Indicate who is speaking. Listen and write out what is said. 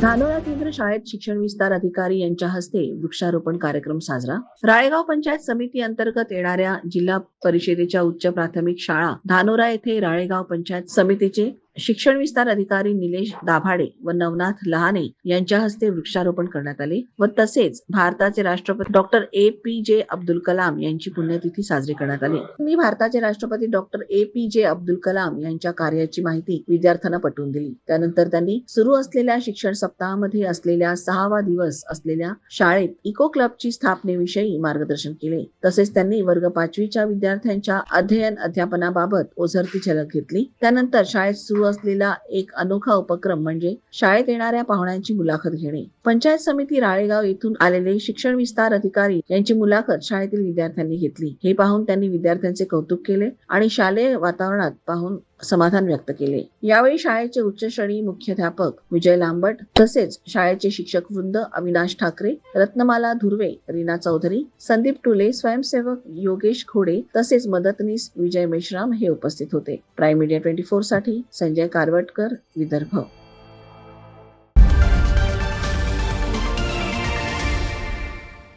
Speaker 1: धानोरा केंद्र शाळेत शिक्षण विस्तार अधिकारी यांच्या हस्ते वृक्षारोपण कार्यक्रम साजरा. राळेगाव पंचायत समिती अंतर्गत येणाऱ्या जिल्हा परिषदेच्या उच्च प्राथमिक शाळा धानोरा येथे राळेगाव पंचायत समितीचे शिक्षण विस्तार अधिकारी निलेश दाभाडे व नवनाथ लहाने यांच्या हस्ते वृक्षारोपण करण्यात आले व तसेच भारताचे राष्ट्रपती डॉक्टर ए पी जे अब्दुल कलाम यांची पुण्यतिथी साजरी करण्यात आली. मी भारताचे राष्ट्रपती डॉक्टर ए पी जे अब्दुल कलाम यांच्या कार्याची माहिती विद्यार्थ्यांना पटवून दिली. त्यानंतर त्यांनी सुरू असलेल्या शिक्षण सप्ताहामध्ये असलेल्या सहावा दिवस असलेल्या शाळेत इको क्लबची स्थापनेविषयी मार्गदर्शन केले. तसेच त्यांनी वर्ग पाचवीच्या विद्यार्थ्यांच्या अध्ययन अध्यापनाबाबत ओझरती झलक घेतली. त्यानंतर शाळेत सुरू असलेला एक अनोखा उपक्रम म्हणजे शाळेत येणाऱ्या पाहुण्यांची मुलाखत घेणे. पंचायत समिती राळेगाव येथून आलेले शिक्षण विस्तार अधिकारी यांची मुलाखत शाळेतील विद्यार्थ्यांनी घेतली. हे पाहून त्यांनी विद्यार्थ्यांचे कौतुक केले आणि शालेय वातावरणात पाहून समाधान व्यक्त केले. यावेळी शाळेचे उच्च श्रेणी मुख्याध्यापक विजय लांबट तसेच शाळेचे शिक्षक वृंद अविनाश ठाकरे रत्नमाला धुर्वे रीना चौधरी संदीप टुले स्वयंसेवक योगेश खोडे तसेच मदतनीस विजय मेश्राम हे उपस्थित होते. प्राईम मीडिया ट्वेंटी फोरसाठी संजय कारवटकर विदर्भ.